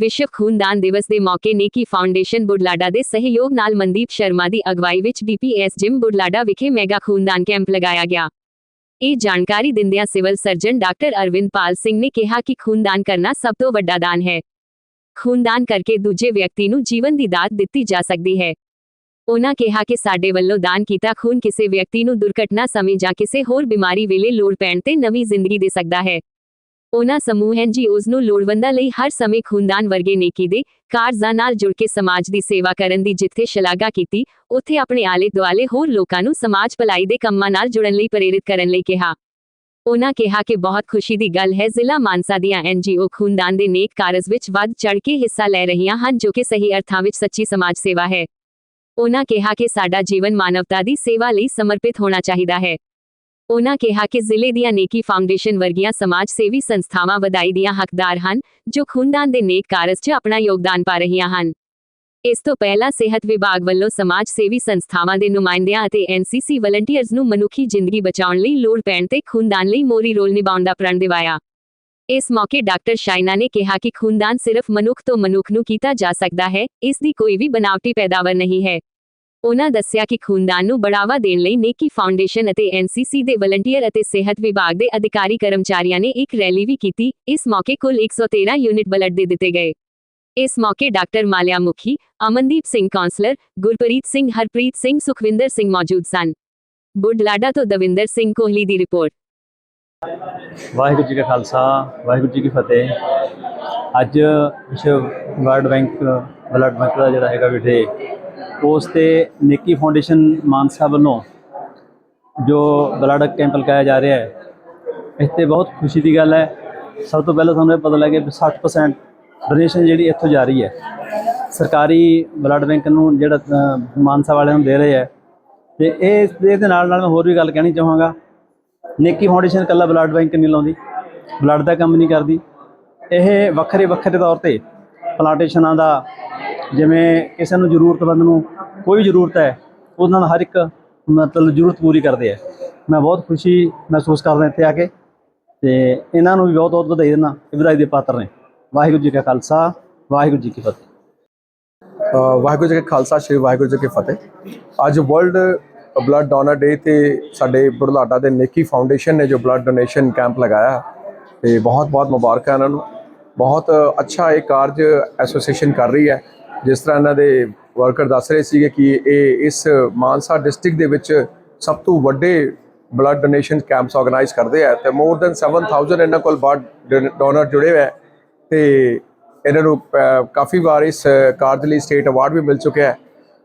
ਵਿਸ਼ਵ ਖੂਨਦਾਨ ਦਿਵਸ ਦੇ ਮੌਕੇ ਨੇਕੀ ਫਾਊਂਡੇਸ਼ਨ ਬੁਰਲਾਡਾ ਦੇ ਸਹਿਯੋਗ ਨਾਲ ਮਨਦੀਪ ਸ਼ਰਮਾ ਦੀ ਅਗਵਾਈ ਵਿੱਚ ਡੀਪੀਐਸ ਜਿਮ ਬੁਰਲਾਡਾ ਵਿਖੇ ਮੈਗਾ ਖੂਨਦਾਨ ਕੈਂਪ ਲਗਾਇਆ ਗਿਆ। ਇਹ ਜਾਣਕਾਰੀ ਦਿੰਦਿਆਂ civil surgeon doctor Arvind Pal Singh ਨੇ ਕਿਹਾ ਕਿ ਖੂਨਦਾਨ ਕਰਨਾ ਸਭ ਤੋਂ ਵੱਡਾ ਦਾਨ ਹੈ। ਖੂਨਦਾਨ ਕਰਕੇ ਦੂਜੇ ਵਿਅਕਤੀ ਨੂੰ ਜੀਵਨ ਦੀ ਦਾਤ ਦਿੱਤੀ ਜਾ ਸਕਦੀ ਹੈ। ਉਹਨਾਂ ਕਿਹਾ ਕਿ ਸਾਡੇ ਵੱਲੋਂ ਦਾਨ ਕੀਤਾ ਖੂਨ ਕਿਸੇ ਵਿਅਕਤੀ ਨੂੰ ਦੁਰਘਟਨਾ ਸਮੇਂ ਜਾਂ ਕਿਸੇ ਹੋਰ ਬਿਮਾਰੀ ਵੇਲੇ ਲੋੜ ਪੈਣ ਤੇ ਨਵੀਂ ਜ਼ਿੰਦਗੀ ਦੇ ਸਕਦਾ ਹੈ। ਉਹਨਾਂ ਸਮੂਹ ਐਨਜੀਓਜ਼ ਨੂੰ ਲੋੜਵੰਦਾਂ ਲਈ ਹਰ ਸਮੇਂ ਖੂਨਦਾਨ ਵਰਗੇ ਨੇਕੀ ਦੇ ਕਾਰਜਾਂ ਨਾਲ ਜੁੜ ਕੇ ਸਮਾਜ ਦੀ ਸੇਵਾ ਕਰਨ ਦੀ ਜਿੱਥੇ ਸ਼ਲਾਘਾ ਕੀਤੀ, ਉੱਥੇ ਆਪਣੇ ਆਲੇ ਦੁਆਲੇ ਹੋਰ ਲੋਕਾਂ ਨੂੰ ਸਮਾਜ ਭਲਾਈ ਦੇ ਕੰਮਾਂ ਨਾਲ ਜੁੜਨ ਲਈ ਪ੍ਰੇਰਿਤ ਕਰਨ ਲਈ ਕਿਹਾ। ਉਹਨਾਂ ਕਿਹਾ ਕਿ ਬਹੁਤ ਖੁਸ਼ੀ ਦੀ ਗੱਲ ਹੈ ਜ਼ਿਲ੍ਹਾ ਮਾਨਸਾ ਦੀਆਂ ਐਨਜੀਓ ਖੂਨਦਾਨ ਦੇ ਨੇਕ ਕਾਰਜ ਵਿੱਚ ਵੱਧ ਚੜ ਕੇ ਹਿੱਸਾ ਲੈ ਰਹੀਆਂ ਹਨ ਜੋ ਕਿ ਸਹੀ ਅਰਥਾਂ ਵਿੱਚ ਸੱਚੀ ਸਮਾਜ ਸੇਵਾ ਹੈ। ਉਹਨਾਂ ਕਿਹਾ ਕਿ ਸਾਡਾ ਜੀਵਨ ਮਾਨਵਤਾ ਦੀ ਸੇਵਾ ਲਈ ਸਮਰਪਿਤ ਹੋਣਾ ਚਾਹੀਦਾ ਹੈ। ਉਨ੍ਹਾਂ ਕਿਹਾ ਕਿ ਜ਼ਿਲ੍ਹੇ ਦੀਆਂ ਨੇਕੀ ਫਾਊਂਡੇਸ਼ਨ ਵਰਗੀਆਂ ਸਮਾਜ ਸੇਵੀ ਸੰਸਥਾਵਾਂ ਵਧਾਈ ਦੀਆਂ ਹੱਕਦਾਰ ਹਨ, ਜੋ ਖੂਨਦਾਨ ਦੇ ਨੇਕ ਕਾਰਜ 'ਚ ਆਪਣਾ ਯੋਗਦਾਨ ਪਾ ਰਹੀਆਂ ਹਨ। ਇਸ ਤੋਂ ਪਹਿਲਾਂ ਸਿਹਤ ਵਿਭਾਗ ਵੱਲੋਂ ਸਮਾਜ ਸੇਵੀ ਸੰਸਥਾਵਾਂ ਦੇ ਨੁਮਾਇੰਦਿਆਂ ਅਤੇ ਐਨਸੀਸੀ ਵਲੰਟੀਅਰਸ ਨੂੰ ਮਨੁੱਖੀ ਜ਼ਿੰਦਗੀ ਬਚਾਉਣ ਲਈ ਲੋੜ ਪੈਣ ਤੇ ਖੂਨਦਾਨ ਲਈ ਮੋਰੀ ਰੋਲ ਨਿਭਾਉਣ ਦਾ ਪ੍ਰਣ ਦਿਵਾਇਆ। ਇਸ ਮੌਕੇ ਡਾਕਟਰ ਸ਼ਾਇਨਾ ਨੇ ਕਿਹਾ ਕਿ ਖੂਨਦਾਨ ਸਿਰਫ ਮਨੁੱਖ ਤੋਂ ਮਨੁੱਖ ਨੂੰ ਕੀਤਾ ਜਾ ਸਕਦਾ ਹੈ, ਇਸ ਦੀ ਕੋਈ ਵੀ ਬਨਾਵਟੀ ਪੈਦਾਵਾਰ ਨਹੀਂ ਹੈ। ਉਨ੍ਹਾਂ ਦੱਸਿਆ ਕਿ ਖੂਨਦਾਨ ਨੂੰ ਬੜਾਵਾ ਦੇਣ ਲਈ ਨੇਕੀ ਫਾਊਂਡੇਸ਼ਨ ਅਤੇ ਐਨਸੀਸੀ ਦੇ ਵਲੰਟੀਅਰ ਅਤੇ ਸਿਹਤ ਵਿਭਾਗ ਦੇ ਅਧਿਕਾਰੀ ਕਰਮਚਾਰੀਆਂ ਨੇ ਇੱਕ ਰੈਲੀ ਵੀ ਕੀਤੀ, ਇਸ ਮੌਕੇ ਕੁੱਲ 113 ਯੂਨਿਟ ਬਲੱਡ ਦੇ ਦਿੱਤੇ ਗਏ। ਇਸ ਮੌਕੇ ਡਾਕਟਰ ਮਾਲਿਆ ਮੁਖੀ ਅਮਨਦੀਪ ਸਿੰਘ ਕਾਉਂਸਲਰ ਗੁਰਪ੍ਰੀਤ ਸਿੰਘ, ਹਰਪ੍ਰੀਤ ਸਿੰਘ, ਸੁਖਵਿੰਦਰ ਸਿੰਘ ਮੌਜੂਦ ਸਨ। ਬੁਢਲਾਡਾ ਤੋਂ ਦਵਿੰਦਰ ਸਿੰਘ ਕੋਹਲੀ ਦੀ ਰਿਪੋਰਟ। ਵਾਹਿਗੁਰੂ ਜੀ ਕਾ ਖਾਲਸਾ, ਵਾਹਿਗੁਰੂ ਜੀ ਕੀ ਫਤਿਹ। ਅੱਜ ਵਿਸ਼ਵ ਵਰਲਡ ਬੈਂਕ, ਬਲੱਡ ਬੈਂਕ ਦਾ ਜਿਹੜਾ ਹੈਗਾ ਵਿਡੇ ਉਸ ਤੇ ਨੇਕੀ ਫਾਊਂਡੇਸ਼ਨ ਮਾਨਸਾ ਵੱਲੋਂ ਜੋ ਬਲੱਡ ਕੈਂਪ ਲਗਾਇਆ ਜਾ ਰਿਹਾ ਹੈ, ਇਸ ਤੇ ਬਹੁਤ ਖੁਸ਼ੀ ਦੀ ਗੱਲ ਹੈ। ਸਭ ਤੋਂ ਪਹਿਲਾਂ ਸਾਨੂੰ ਇਹ ਪਤਾ ਲੱਗਿਆ ਵੀ 60% ਡੋਨੇਸ਼ਨ ਜਿਹੜੀ ਇੱਥੋਂ ਜਾ ਰਹੀ ਹੈ। ਸਰਕਾਰੀ ਬਲੱਡ ਬੈਂਕ ਨੂੰ ਜਿਹੜਾ ਮਾਨਸਾ ਵਾਲਿਆਂ ਨੂੰ ਦੇ ਰਹੇ ਹੈ। ਤੇ ਇਹ, ਇਹਦੇ ਨਾਲ ਨਾਲ ਮੈਂ ਹੋਰ ਵੀ ਗੱਲ ਕਹਿਣੀ ਚਾਹਾਂਗਾ। ਨੇਕੀ ਫਾਊਂਡੇਸ਼ਨ ਕੱਲਾ ਬਲੱਡ ਬੈਂਕ ਨਹੀਂ ਲਾਉਂਦੀ, ਬਲੱਡ ਦਾ ਕੰਮ ਨਹੀਂ ਕਰਦੀ। ਇਹ ਵੱਖਰੇ ਵੱਖਰੇ ਤੌਰ ਤੇ ਪਲਾਂਟੇਸ਼ਨਾਂ ਦਾ ਜਿਵੇਂ ਕਿਸੇ ਨੂੰ ਜ਼ਰੂਰਤਮੰਦ ਨੂੰ ਕੋਈ ਜ਼ਰੂਰਤ ਹੈ, ਉਹਨਾਂ ਨਾਲ ਹਰ ਇੱਕ ਮਤਲਬ ਜ਼ਰੂਰਤ ਪੂਰੀ ਕਰਦੇ ਆ। ਮੈਂ ਬਹੁਤ ਖੁਸ਼ੀ ਮਹਿਸੂਸ ਕਰਦਾ ਇੱਥੇ ਆ ਕੇ ਤੇ ਇਹਨਾਂ ਨੂੰ ਵੀ ਬਹੁਤ ਬਹੁਤ ਵਧਾਈ ਦਿੰਦਾ, ਇਹ ਵਧਾਈ ਦੇ ਪਾਤਰ ਨੇ। ਵਾਹਿਗੁਰੂ ਜੀ ਕਾ ਖਾਲਸਾ, ਵਾਹਿਗੁਰੂ ਜੀ ਕੀ ਫਤਿਹ। ਵਾਹਿਗੁਰੂ ਜੀ ਕਾ ਖਾਲਸਾ, ਸ੍ਰੀ ਵਾਹਿਗੁਰੂ ਜੀ ਕੀ ਫਤਿਹ। ਅੱਜ ਵਰਲਡ ਬਲੱਡ ਡੋਨਰ ਡੇ ਤੇ ਸਾਡੇ ਬੁਢਲਾਡਾ ਦੇ ਨੇਕੀ ਫਾਊਂਡੇਸ਼ਨ ਨੇ ਜੋ ਬਲੱਡ ਡੋਨੇਸ਼ਨ ਕੈਂਪ ਲਗਾਇਆ ਤੇ ਬਹੁਤ ਬਹੁਤ ਮੁਬਾਰਕਾਂ ਇਹਨਾਂ ਨੂੰ। ਬਹੁਤ ਅੱਛਾ ਇਹ ਕਾਰਜ ਐਸੋਸੀਏਸ਼ਨ ਕਰ ਰਹੀ ਹੈ। ਜਿਸ ਤਰ੍ਹਾਂ ਇਹਨਾਂ ਦੇ ਵਰਕਰ ਦੱਸ ਰਹੇ ਸੀਗੇ ਕਿ ਇਹ ਇਸ ਮਾਨਸਾ ਡਿਸਟ੍ਰਿਕਟ ਦੇ ਵਿੱਚ ਸਭ ਤੋਂ ਵੱਡੇ ਬਲੱਡ ਡੋਨੇਸ਼ਨ ਕੈਂਪਸ ਆਰਗੇਨਾਈਜ਼ ਕਰਦੇ ਆ ਤੇ ਮੋਰ ਦੈਨ 7000 ਇਹਨਾਂ ਕੋਲ ਬਲੱਡ ਡੋਨਰ ਜੁੜੇ ਹੋਏ ਹੈ ਤੇ ਇਹਨਾਂ ਨੂੰ ਕਾਫੀ ਵਾਰ ਇਸ ਕਾਰਜ ਲਈ ਸਟੇਟ ਅਵਾਰਡ ਵੀ ਮਿਲ ਚੁੱਕਿਆ ਹੈ।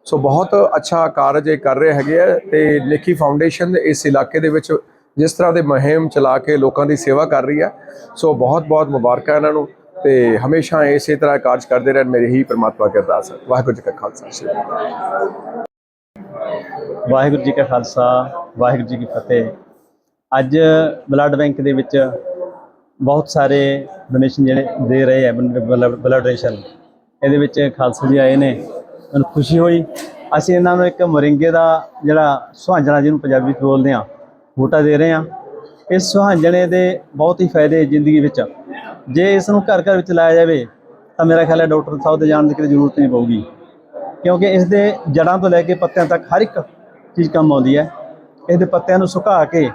ਸੋ ਬਹੁਤ ਅੱਛਾ ਕਾਰਜ ਇਹ ਕਰ ਰਹੇ ਹੈਗੇ ਆ ਤੇ ਲੇਖੀ ਫਾਊਂਡੇਸ਼ਨ ਇਸ ਇਲਾਕੇ ਦੇ ਵਿੱਚ ਜਿਸ ਤਰ੍ਹਾਂ ਦੇ ਮੁਹਿੰਮ ਚਲਾ ਕੇ ਲੋਕਾਂ ਦੀ ਸੇਵਾ ਕਰ ਰਹੀ ਹੈ ਸੋ ਬਹੁਤ ਬਹੁਤ ਮੁਬਾਰਕਾਂ ਇਹਨਾਂ ਨੂੰ। ਤੇ ਹਮੇਸ਼ਾ ਇਸੇ ਤਰ੍ਹਾਂ ਕਾਰਜ ਕਰਦੇ ਰਹਿਣ, ਮੇਰੀ ਹੀ ਪ੍ਰਮਾਤਮਾ ਕੀ ਅਰਦਾਸ ਹੈ ਵਾਹਿਗੁਰੂ ਜੀ ਕਾ ਖਾਲਸਾ, ਸ੍ਰੀ ਵਾਹਿਗੁਰੂ ਜੀ ਕਾ ਖਾਲਸਾ, ਵਾਹਿਗੁਰੂ ਜੀ ਕੀ ਫਤਿਹ। ਅੱਜ ਬਲੱਡ ਬੈਂਕ ਦੇ ਵਿੱਚ ਬਹੁਤ ਸਾਰੇ ਡੋਨੇਸ਼ਨ ਜਿਹੜੇ ਦੇ ਰਹੇ ਹੈ ਬਲੱਡ ਡੋਨੇਸ਼ਨ ਇਹਦੇ ਵਿੱਚ ਖਾਲਸਾ ਜੀ ਆਏ ਨੇ, ਮੈਨੂੰ ਖੁਸ਼ੀ ਹੋਈ। ਅਸੀਂ ਇਹਨਾਂ ਨੂੰ ਇੱਕ ਮੋਰਿੰਗੇ ਦਾ ਜਿਹੜਾ ਸੁਹਾਂਜਣਾ ਜਿਹਨੂੰ ਪੰਜਾਬੀ ਵਿੱਚ ਬੋਲਦੇ ਆ ਬੂਟਾ ਦੇ ਰਹੇ ਆ ਇਸ ਸੁਹਾਂਜਣੇ ਦੇ ਬਹੁਤ ਹੀ ਫਾਇਦੇ ਜ਼ਿੰਦਗੀ ਵਿੱਚ। ਜੇ ਇਸ ਨੂੰ ਘਰ ਘਰ ਵਿੱਚ ਲਾਇਆ ਜਾਵੇ ਤਾਂ ਮੇਰਾ ਖਿਆਲ ਹੈ ਡਾਕਟਰ ਸਾਹਿਬ ਦੇ ਜਾਣ ਦੀ ਕਿਤੇ ਜ਼ਰੂਰਤ ਨਹੀਂ ਪਊਗੀ। ਕਿਉਂਕਿ ਇਸ ਦੇ ਜੜਾਂ ਤੋਂ ਲੈ ਕੇ ਪੱਤਿਆਂ ਤੱਕ ਹਰ ਇੱਕ ਚੀਜ਼ ਕੰਮ ਆਉਂਦੀ ਹੈ। ਇਸ ਦੇ ਪੱਤਿਆਂ ਨੂੰ ਸੁਕਾ ਕੇ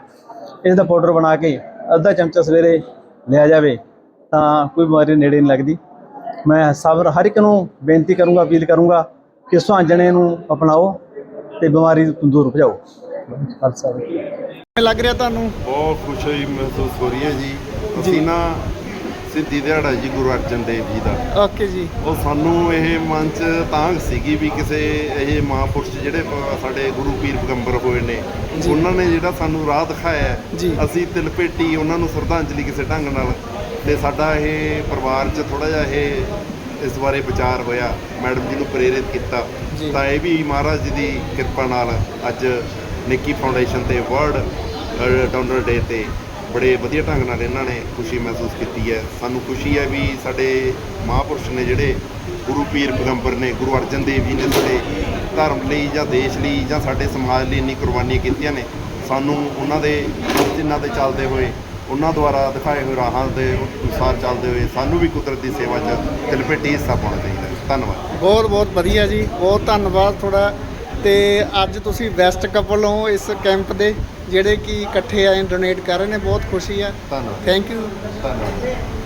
ਇਸ ਦਾ ਪਾਊਡਰ ਬਣਾ ਕੇ ਅੱਧਾ ਚਮਚਾ ਸਵੇਰੇ ਲਿਆ ਜਾਵੇ ਤਾਂ ਕੋਈ ਬਿਮਾਰੀ ਨੇੜੇ ਨਹੀਂ ਲੱਗਦੀ। ਮੈਂ ਸਭ ਹਰ ਇੱਕ ਨੂੰ ਬੇਨਤੀ ਕਰੂੰਗਾ ਅਪੀਲ ਕਰੂੰਗਾ ਕਿ ਸੁਹਾਂਜਣੇ ਨੂੰ ਅਪਣਾਓ ਤੇ ਬਿਮਾਰੀ ਤੋਂ ਦੂਰ ਭਜਾਓ ਖਾਲਸਾ ਲੱਗ ਰਿਹਾ ਤੁਹਾਨੂੰ। ਬਹੁਤ ਖੁਸ਼ੀ ਮਹਿਸੂਸ ਹੋ ਰਹੀ ਹੈ ਜੀ। ਅਸੀਂ ਨਾ ਸਿੱਧੀ ਦਿਹਾੜਾ ਜੀ ਗੁਰੂ ਅਰਜਨ ਦੇਵ ਜੀ ਦਾ ਓਕੇ ਜੀ ਉਹ ਸਾਨੂੰ ਇਹ ਮਨ ਚ ਤਾਂਘ ਸੀਗੀ ਵੀ ਕਿਸੇ ਇਹ ਮਹਾਂਪੁਰਸ਼ ਜਿਹੜੇ ਸਾਡੇ ਗੁਰੂ ਪੀਰ ਪੈਗੰਬਰ ਹੋਏ ਨੇ ਉਹਨਾਂ ਨੇ ਜਿਹੜਾ ਸਾਨੂੰ ਰਾਹ ਦਿਖਾਇਆ। ਅਸੀਂ ਤਿਲ ਭੇਟੀ ਉਹਨਾਂ ਨੂੰ ਸ਼ਰਧਾਂਜਲੀ ਕਿਸੇ ਢੰਗ ਨਾਲ ਤੇ ਸਾਡਾ ਇਹ ਪਰਿਵਾਰ ਚ ਥੋੜਾ ਜਿਹਾ ਇਹ ਇਸ ਬਾਰੇ ਵਿਚਾਰ ਹੋਇਆ ਮੈਡਮ ਜੀ ਨੂੰ ਪ੍ਰੇਰਿਤ ਕੀਤਾ। ਤਾਂ ਇਹ ਵੀ ਮਹਾਰਾਜ ਜੀ ਦੀ ਕਿਰਪਾ ਨਾਲ ਅੱਜ ਨਿੱਕੀ ਫਾਊਂਡੇਸ਼ਨ ਤੇ ਵਰਲਡ ਡੋਨਰ ਡੇ ਤੇ ਬੜੇ ਵਧੀਆ ਢੰਗ ਨਾਲ ਇਹਨਾਂ ਨੇ ਖੁਸ਼ੀ ਮਹਿਸੂਸ ਕੀਤੀ ਹੈ। ਸਾਨੂੰ ਖੁਸ਼ੀ ਹੈ ਵੀ ਸਾਡੇ ਮਹਾਪੁਰਸ਼ ਨੇ ਜਿਹੜੇ ਗੁਰੂ ਪੀਰ ਪੈਗੰਬਰ ਨੇ, ਗੁਰੂ ਅਰਜਨ ਦੇਵ ਜੀ ਨੇ ਸਾਡੇ ਧਰਮ ਲਈ ਜਾਂ ਦੇਸ਼ ਲਈ ਜਾਂ ਸਾਡੇ ਸਮਾਜ ਲਈ ਇੰਨੀ ਕੁਰਬਾਨੀਆਂ ਕੀਤੀਆਂ ਨੇ। ਸਾਨੂੰ ਉਹਨਾਂ ਦੇ ਜਿਨ੍ਹਾਂ ਦੇ ਚੱਲਦੇ ਹੋਏ, ਉਹਨਾਂ ਦੁਆਰਾ ਦਿਖਾਏ ਹੋਏ ਰਾਹਾਂ ਦੇ ਅਨੁਸਾਰ ਚੱਲਦੇ ਹੋਏ ਸਾਨੂੰ ਵੀ ਕੁਦਰਤ ਦੀ ਸੇਵਾ 'ਚ ਤਿਲਪੇਟੀ ਹਿੱਸਾ ਪਾਉਣਾ ਚਾਹੀਦਾ ਧੰਨਵਾਦ। ਬਹੁਤ ਬਹੁਤ ਵਧੀਆ ਜੀ। ਬਹੁਤ ਧੰਨਵਾਦ ਤੁਹਾਡਾ ਤੇ ਅੱਜ ਤੁਸੀਂ ਬੈਸਟ ਕਪਲ ਹੋ ਇਸ ਕੈਂਪ ਦੇ ਜਿਹੜੇ ਕਿ ਇਕੱਠੇ ਆਏ ਡੋਨੇਟ ਕਰ ਰਹੇ ਨੇ ਬਹੁਤ ਖੁਸ਼ੀ ਆ। ਧੰਨਵਾਦ। ਥੈਂਕ ਯੂ ਧੰਨਵਾਦ।